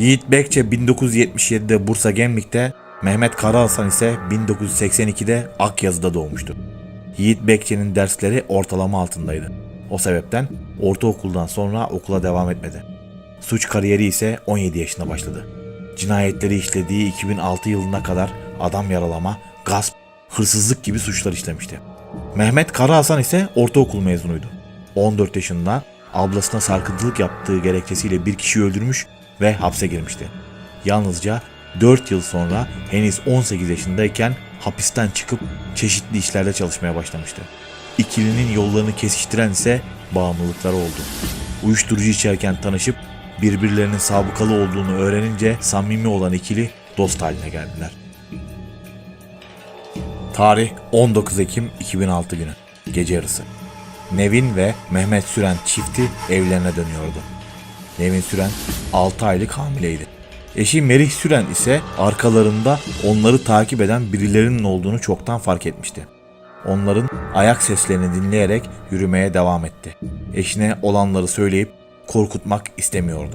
Yiğit Bekçe 1977'de Bursa Gemlik'te, Mehmet Karahasan ise 1982'de Akyazı'da doğmuştu. Yiğit Bekçe'nin dersleri ortalama altındaydı. O sebepten ortaokuldan sonra okula devam etmedi. Suç kariyeri ise 17 yaşında başladı. Cinayetleri işlediği 2006 yılına kadar adam yaralama, gasp, hırsızlık gibi suçlar işlemişti. Mehmet Karahasan ise ortaokul mezunuydu. 14 yaşında ablasına sarkıntılık yaptığı gerekçesiyle bir kişi öldürmüş ve hapse girmişti. Yalnızca 4 yıl sonra henüz 18 yaşındayken hapisten çıkıp çeşitli işlerde çalışmaya başlamıştı. İkilinin yollarını kesiştiren ise bağımlılıkları oldu. Uyuşturucu içerken tanışıp birbirlerinin sabıkalı olduğunu öğrenince samimi olan ikili dost haline geldiler. Tarih 19 Ekim 2006 günü. Gece yarısı. Nevin ve Mehmet Süren çifti evlerine dönüyordu. Nevin Süren 6 aylık hamileydi. Eşi Merih Süren ise arkalarında onları takip eden birilerinin olduğunu çoktan fark etmişti. Onların ayak seslerini dinleyerek yürümeye devam etti. Eşine olanları söyleyip korkutmak istemiyordu.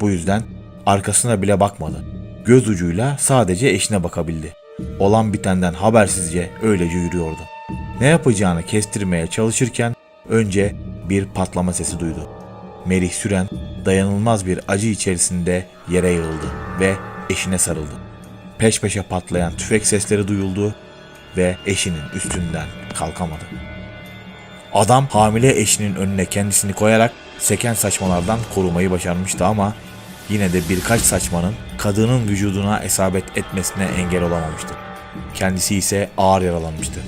Bu yüzden arkasına bile bakmadı. Göz ucuyla sadece eşine bakabildi. Olan bitenden habersizce öylece yürüyordu. Ne yapacağını kestirmeye çalışırken önce bir patlama sesi duydu. Merih Süren dayanılmaz bir acı içerisinde yere yığıldı ve eşine sarıldı. Peş peşe patlayan tüfek sesleri duyuldu ve eşinin üstünden kalkamadı. Adam hamile eşinin önüne kendisini koyarak seken saçmalardan korumayı başarmıştı ama yine de birkaç saçmanın kadının vücuduna isabet etmesine engel olamamıştı. Kendisi ise ağır yaralanmıştı.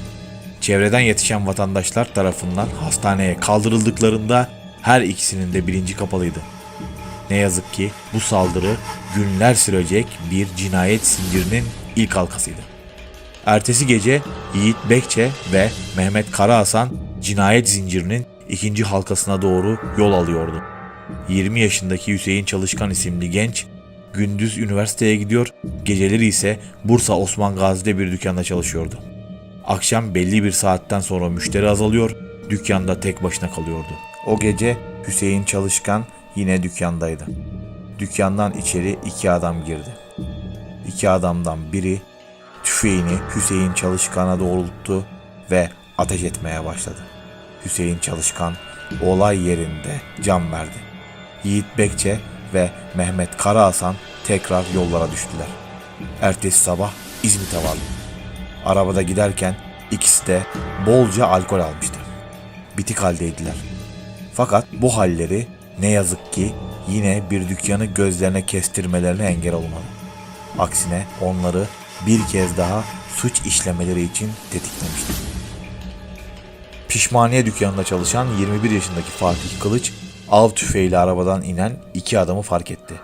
Çevreden yetişen vatandaşlar tarafından hastaneye kaldırıldıklarında her ikisinin de bilinci kapalıydı. Ne yazık ki bu saldırı günler sürecek bir cinayet zincirinin ilk halkasıydı. Ertesi gece Yiğit Bekçe ve Mehmet Karahasan cinayet zincirinin ikinci halkasına doğru yol alıyordu. 20 yaşındaki Hüseyin Çalışkan isimli genç gündüz üniversiteye gidiyor, geceleri ise Bursa Osman Gazi'de bir dükkanda çalışıyordu. Akşam belli bir saatten sonra müşteri azalıyor, dükkanda tek başına kalıyordu. O gece Hüseyin Çalışkan yine dükkandaydı. Dükkandan içeri iki adam girdi. İki adamdan biri tüfeğini Hüseyin Çalışkan'a doğrulttu ve ateş etmeye başladı. Hüseyin Çalışkan olay yerinde can verdi. Yiğit Bekçe ve Mehmet Karahasan tekrar yollara düştüler. Ertesi sabah İzmit'e vardı. Arabada giderken ikisi de bolca alkol almıştı. Bitik haldeydiler. Fakat bu halleri ne yazık ki yine bir dükkanı gözlerine kestirmelerine engel olmadı. Aksine onları bir kez daha suç işlemeleri için tetiklemişti. Pişmaniye dükkanında çalışan 21 yaşındaki Fatih Kılıç av tüfeğiyle arabadan inen iki adamı fark etti.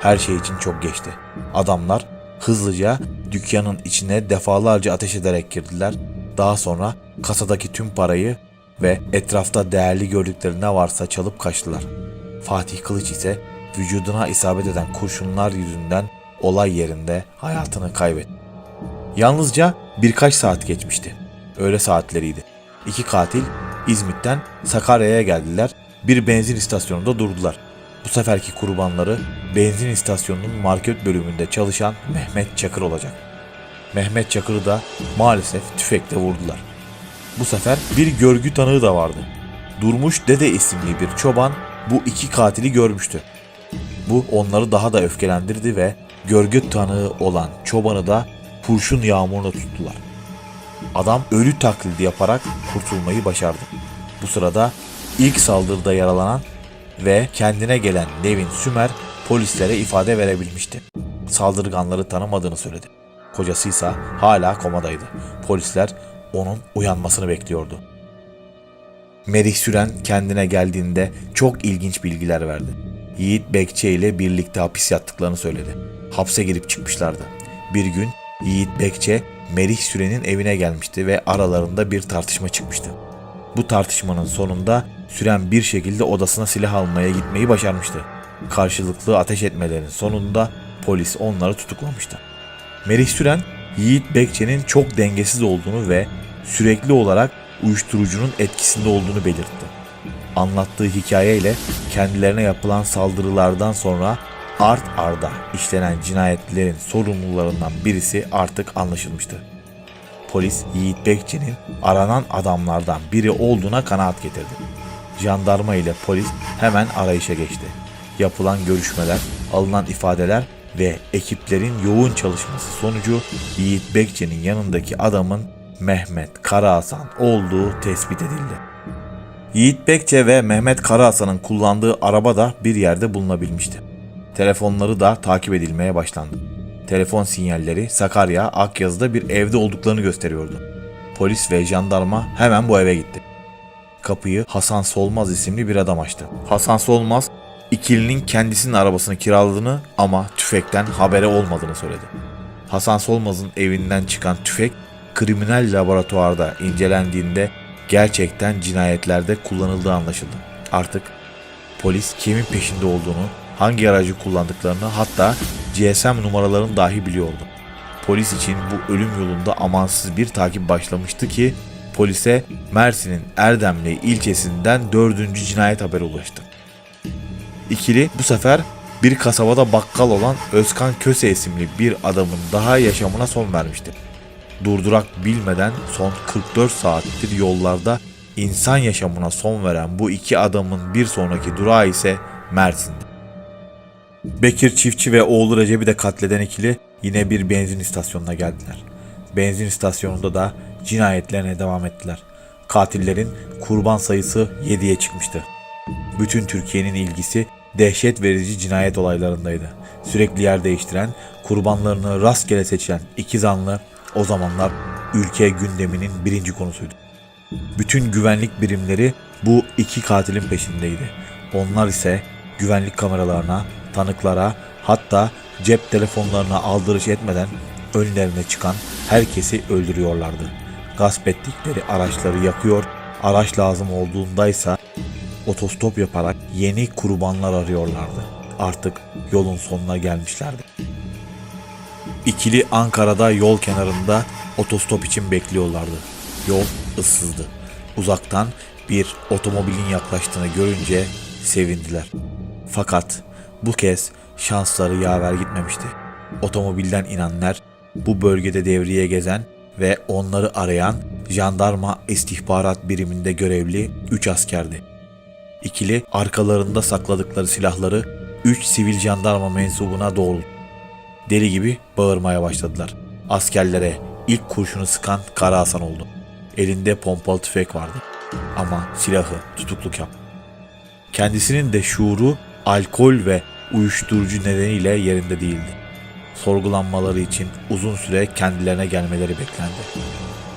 Her şey için çok geçti. Adamlar hızlıca dükkanın içine defalarca ateş ederek girdiler. Daha sonra kasadaki tüm parayı ve etrafta değerli gördükleri ne varsa çalıp kaçtılar. Fatih Kılıç ise vücuduna isabet eden kurşunlar yüzünden olay yerinde hayatını kaybetti. Yalnızca birkaç saat geçmişti. Öğle saatleriydi. İki katil İzmit'ten Sakarya'ya geldiler. Bir benzin istasyonunda durdular. Bu seferki kurbanları benzin istasyonunun market bölümünde çalışan Mehmet Çakır olacak. Mehmet Çakır'ı da maalesef tüfekle vurdular. Bu sefer bir görgü tanığı da vardı. Durmuş Dede isimli bir çoban bu iki katili görmüştü. Bu onları daha da öfkelendirdi ve görgü tanığı olan çobanı da kurşun yağmuruna tuttular. Adam ölü taklidi yaparak kurtulmayı başardı. Bu sırada ilk saldırıda yaralanan ve kendine gelen Nevin Sümer polislere ifade verebilmişti. Saldırganları tanımadığını söyledi. Kocası ise hala komadaydı. Polisler onun uyanmasını bekliyordu. Merih Süren kendine geldiğinde çok ilginç bilgiler verdi. Yiğit Bekçe ile birlikte hapis yattıklarını söyledi. Hapse girip çıkmışlardı. Bir gün Yiğit Bekçe Merih Süren'in evine gelmişti ve aralarında bir tartışma çıkmıştı. Bu tartışmanın sonunda Süren bir şekilde odasına silah almaya gitmeyi başarmıştı. Karşılıklı ateş etmelerin sonunda polis onları tutuklamıştı. Merih Süren, Yiğit Bekçe'nin çok dengesiz olduğunu ve sürekli olarak uyuşturucunun etkisinde olduğunu belirtti. Anlattığı hikayeyle kendilerine yapılan saldırılardan sonra art arda işlenen cinayetlerin sorumlularından birisi artık anlaşılmıştı. Polis Yiğit Bekçi'nin aranan adamlardan biri olduğuna kanaat getirdi. Jandarma ile polis hemen arayışa geçti. Yapılan görüşmeler, alınan ifadeler ve ekiplerin yoğun çalışması sonucu Yiğit Bekçi'nin yanındaki adamın Mehmet Karahasan olduğu tespit edildi. Yiğit Bekçe ve Mehmet Karahasan'ın kullandığı araba da bir yerde bulunabilmişti. Telefonları da takip edilmeye başlandı. Telefon sinyalleri Sakarya, Akyazı'da bir evde olduklarını gösteriyordu. Polis ve jandarma hemen bu eve gitti. Kapıyı Hasan Solmaz isimli bir adam açtı. Hasan Solmaz, ikilinin kendisinin arabasını kiraladığını ama tüfekten habere olmadığını söyledi. Hasan Solmaz'ın evinden çıkan tüfek kriminal laboratuvarda incelendiğinde gerçekten cinayetlerde kullanıldığı anlaşıldı. Artık polis kimin peşinde olduğunu, hangi aracı kullandıklarını hatta GSM numaralarını dahi biliyordu. Polis için bu ölüm yolunda amansız bir takip başlamıştı ki polise Mersin'in Erdemli ilçesinden dördüncü cinayet haberi ulaştı. İkili bu sefer bir kasabada bakkal olan Özkan Köse isimli bir adamın daha yaşamına son vermişti. Durdurak bilmeden son 44 saattir yollarda insan yaşamına son veren bu iki adamın bir sonraki durağı ise Mersin'di. Bekir Çiftçi ve oğlu Recep'i de katleden ikili yine bir benzin istasyonuna geldiler. Benzin istasyonunda da cinayetlerine devam ettiler. Katillerin kurban sayısı 7'ye çıkmıştı. Bütün Türkiye'nin ilgisi dehşet verici cinayet olaylarındaydı. Sürekli yer değiştiren, kurbanlarını rastgele seçilen iki zanlı o zamanlar ülke gündeminin birinci konusuydu. Bütün güvenlik birimleri bu iki katilin peşindeydi. Onlar ise güvenlik kameralarına, tanıklara hatta cep telefonlarına aldırış etmeden önlerine çıkan herkesi öldürüyorlardı. Gasp ettikleri araçları yakıyor, araç lazım olduğundaysa otostop yaparak yeni kurbanlar arıyorlardı. Artık yolun sonuna gelmişlerdi. İkili Ankara'da yol kenarında otostop için bekliyorlardı. Yol ıssızdı. Uzaktan bir otomobilin yaklaştığını görünce sevindiler. Fakat bu kez şansları yaver gitmemişti. Otomobilden inenler bu bölgede devriye gezen ve onları arayan jandarma istihbarat biriminde görevli 3 askerdi. İkili arkalarında sakladıkları silahları 3 sivil jandarma mensubuna doğruldu. Deli gibi bağırmaya başladılar. Askerlere ilk kurşunu sıkan Kara Hasan oldu. Elinde pompalı tüfek vardı. Ama silahı tutukluk yaptı. Kendisinin de şuuru alkol ve uyuşturucu nedeniyle yerinde değildi. Sorgulanmaları için uzun süre kendilerine gelmeleri beklendi.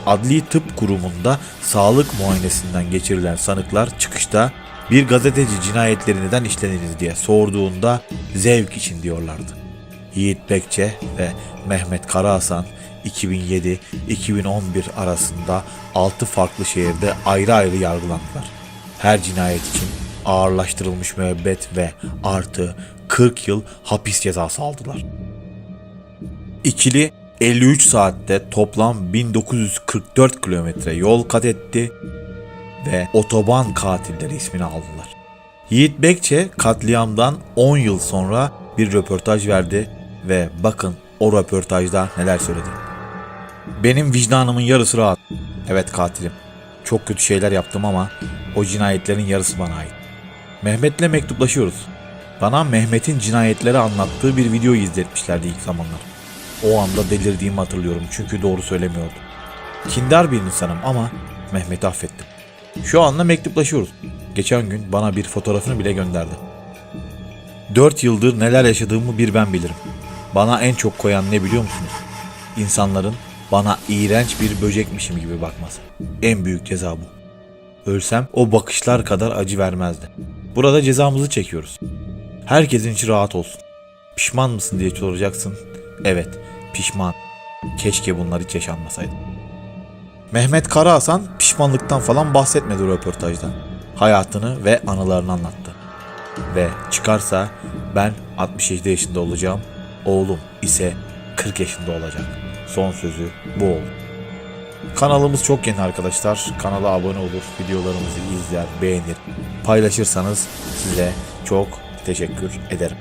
Adli Tıp Kurumu'nda sağlık muayenesinden geçirilen sanıklar çıkışta bir gazeteci cinayetleri neden işleniriz diye sorduğunda zevk için diyorlardı. Yiğit Bekçe ve Mehmet Karahasan 2007-2011 arasında 6 farklı şehirde ayrı ayrı yargılandılar. Her cinayet için ağırlaştırılmış müebbet ve artı 40 yıl hapis cezası aldılar. İkili 53 saatte toplam 1944 kilometre yol kat etti ve otoban katilleri ismini aldılar. Yiğit Bekçe katliamdan 10 yıl sonra bir röportaj verdi ve bakın o röportajda neler söyledi. Benim vicdanımın yarısı rahat. Evet katilim. Çok kötü şeyler yaptım ama o cinayetlerin yarısı bana ait. Mehmet'le mektuplaşıyoruz. Bana Mehmet'in cinayetleri anlattığı bir video izletmişlerdi ilk zamanlar. O anda delirdiğimi hatırlıyorum çünkü doğru söylemiyordu. Kindar bir insanım ama Mehmet'i affettim. Şu anda mektuplaşıyoruz. Geçen gün bana bir fotoğrafını bile gönderdi. Dört yıldır neler yaşadığımı bir ben bilirim. Bana en çok koyan ne biliyor musunuz? İnsanların bana iğrenç bir böcekmişim gibi bakması. En büyük ceza bu. Ölsem o bakışlar kadar acı vermezdi. Burada cezamızı çekiyoruz. Herkesin içi rahat olsun. Pişman mısın diye soracaksın. Evet, pişman. Keşke bunlar hiç yaşanmasaydı. Mehmet Karahasan pişmanlıktan falan bahsetmedi röportajda. Hayatını ve anılarını anlattı. Ve çıkarsa ben 67 yaşında olacağım, oğlum ise 40 yaşında olacak. Son sözü bu oldu. Kanalımız çok yeni arkadaşlar. Kanala abone olur, videolarımızı izler, beğenir, paylaşırsanız size çok teşekkür ederim.